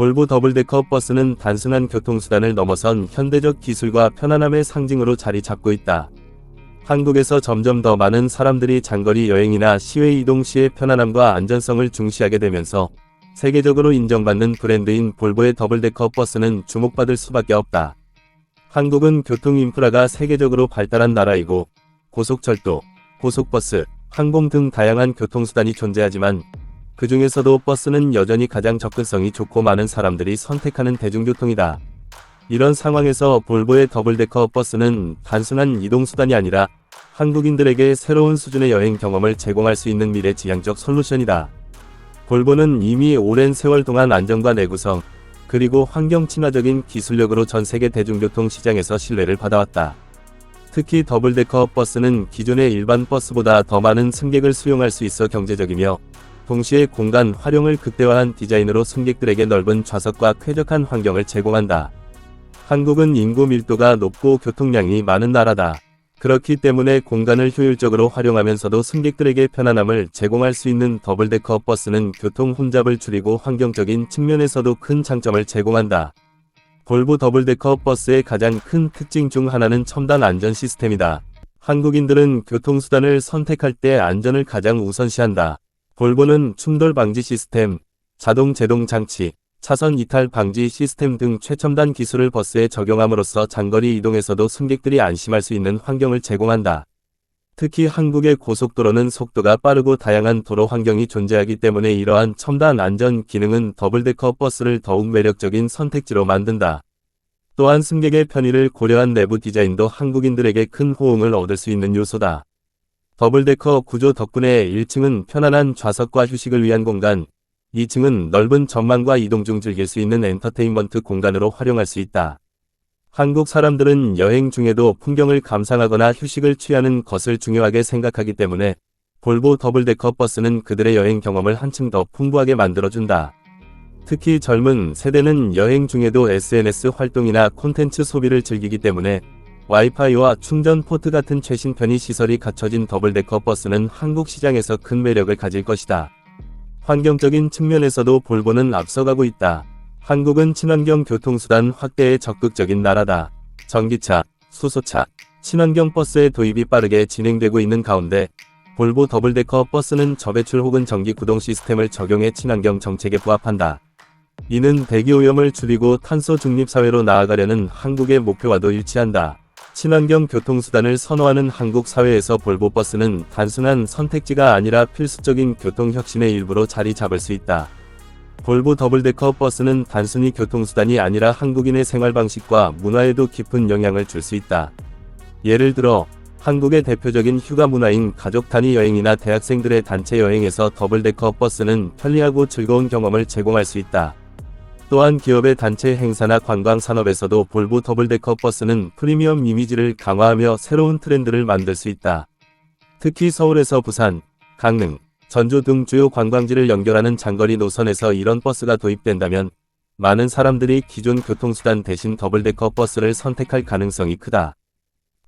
볼보 더블데커 버스는 단순한 교통수단을 넘어선 현대적 기술과 편안함의 상징으로 자리 잡고 있다. 한국에서 점점 더 많은 사람들이 장거리 여행이나 시외 이동 시의 편안함과 안전성을 중시하게 되면서 세계적으로 인정받는 브랜드인 볼보의 더블데커 버스는 주목받을 수밖에 없다. 한국은 교통 인프라가 세계적으로 발달한 나라이고 고속철도, 고속버스, 항공 등 다양한 교통수단이 존재하지만 그 중에서도 버스는 여전히 가장 접근성이 좋고 많은 사람들이 선택하는 대중교통이다. 이런 상황에서 볼보의 더블데커 버스는 단순한 이동수단이 아니라 한국인들에게 새로운 수준의 여행 경험을 제공할 수 있는 미래 지향적 솔루션이다. 볼보는 이미 오랜 세월 동안 안정과 내구성, 그리고 환경 친화적인 기술력으로 전 세계 대중교통 시장에서 신뢰를 받아왔다. 특히 더블데커 버스는 기존의 일반 버스보다 더 많은 승객을 수용할 수 있어 경제적이며 동시에 공간 활용을 극대화한 디자인으로 승객들에게 넓은 좌석과 쾌적한 환경을 제공한다. 한국은 인구 밀도가 높고 교통량이 많은 나라다. 그렇기 때문에 공간을 효율적으로 활용하면서도 승객들에게 편안함을 제공할 수 있는 더블데커 버스는 교통 혼잡을 줄이고 환경적인 측면에서도 큰 장점을 제공한다. 볼보 더블데커 버스의 가장 큰 특징 중 하나는 첨단 안전 시스템이다. 한국인들은 교통수단을 선택할 때 안전을 가장 우선시한다. 볼보는 충돌 방지 시스템, 자동 제동 장치, 차선 이탈 방지 시스템 등 최첨단 기술을 버스에 적용함으로써 장거리 이동에서도 승객들이 안심할 수 있는 환경을 제공한다. 특히 한국의 고속도로는 속도가 빠르고 다양한 도로 환경이 존재하기 때문에 이러한 첨단 안전 기능은 더블데커 버스를 더욱 매력적인 선택지로 만든다. 또한 승객의 편의를 고려한 내부 디자인도 한국인들에게 큰 호응을 얻을 수 있는 요소다. 더블데커 구조 덕분에 1층은 편안한 좌석과 휴식을 위한 공간, 2층은 넓은 전망과 이동 중 즐길 수 있는 엔터테인먼트 공간으로 활용할 수 있다. 한국 사람들은 여행 중에도 풍경을 감상하거나 휴식을 취하는 것을 중요하게 생각하기 때문에 볼보 더블데커 버스는 그들의 여행 경험을 한층 더 풍부하게 만들어준다. 특히 젊은 세대는 여행 중에도 SNS 활동이나 콘텐츠 소비를 즐기기 때문에 와이파이와 충전 포트 같은 최신 편의 시설이 갖춰진 더블데커 버스는 한국 시장에서 큰 매력을 가질 것이다. 환경적인 측면에서도 볼보는 앞서가고 있다. 한국은 친환경 교통수단 확대에 적극적인 나라다. 전기차, 수소차, 친환경 버스의 도입이 빠르게 진행되고 있는 가운데 볼보 더블데커 버스는 저배출 혹은 전기 구동 시스템을 적용해 친환경 정책에 부합한다. 이는 대기 오염을 줄이고 탄소 중립 사회로 나아가려는 한국의 목표와도 일치한다. 친환경 교통수단을 선호하는 한국 사회에서 볼보 버스는 단순한 선택지가 아니라 필수적인 교통혁신의 일부로 자리 잡을 수 있다. 볼보 더블데커 버스는 단순히 교통수단이 아니라 한국인의 생활 방식과 문화에도 깊은 영향을 줄 수 있다. 예를 들어, 한국의 대표적인 휴가 문화인 가족 단위 여행이나 대학생들의 단체 여행에서 더블데커 버스는 편리하고 즐거운 경험을 제공할 수 있다. 또한 기업의 단체 행사나 관광 산업에서도 볼보 더블데커 버스는 프리미엄 이미지를 강화하며 새로운 트렌드를 만들 수 있다. 특히 서울에서 부산, 강릉, 전주 등 주요 관광지를 연결하는 장거리 노선에서 이런 버스가 도입된다면 많은 사람들이 기존 교통수단 대신 더블데커 버스를 선택할 가능성이 크다.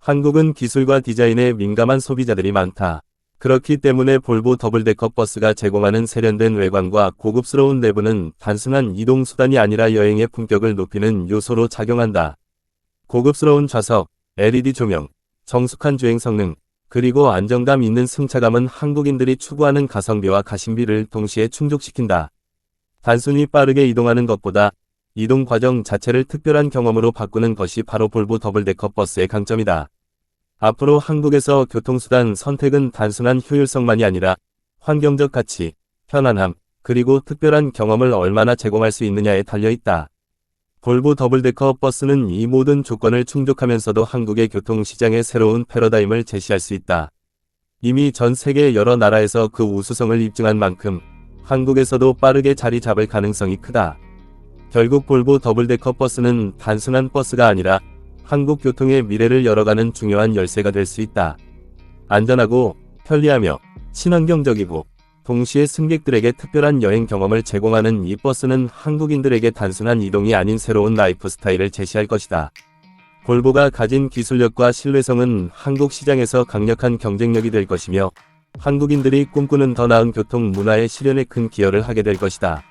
한국은 기술과 디자인에 민감한 소비자들이 많다. 그렇기 때문에 볼보 더블데커 버스가 제공하는 세련된 외관과 고급스러운 내부는 단순한 이동수단이 아니라 여행의 품격을 높이는 요소로 작용한다. 고급스러운 좌석, LED 조명, 정숙한 주행 성능, 그리고 안정감 있는 승차감은 한국인들이 추구하는 가성비와 가심비를 동시에 충족시킨다. 단순히 빠르게 이동하는 것보다 이동 과정 자체를 특별한 경험으로 바꾸는 것이 바로 볼보 더블데커 버스의 강점이다. 앞으로 한국에서 교통수단 선택은 단순한 효율성만이 아니라 환경적 가치, 편안함, 그리고 특별한 경험을 얼마나 제공할 수 있느냐에 달려있다. 볼보 더블데커 버스는 이 모든 조건을 충족하면서도 한국의 교통시장에 새로운 패러다임을 제시할 수 있다. 이미 전 세계 여러 나라에서 그 우수성을 입증한 만큼 한국에서도 빠르게 자리 잡을 가능성이 크다. 결국 볼보 더블데커 버스는 단순한 버스가 아니라 한국 교통의 미래를 열어가는 중요한 열쇠가 될 수 있다. 안전하고 편리하며 친환경적이고 동시에 승객들에게 특별한 여행 경험을 제공하는 이 버스는 한국인들에게 단순한 이동이 아닌 새로운 라이프 스타일을 제시할 것이다. 볼보가 가진 기술력과 신뢰성은 한국 시장에서 강력한 경쟁력이 될 것이며 한국인들이 꿈꾸는 더 나은 교통 문화의 실현에 큰 기여를 하게 될 것이다.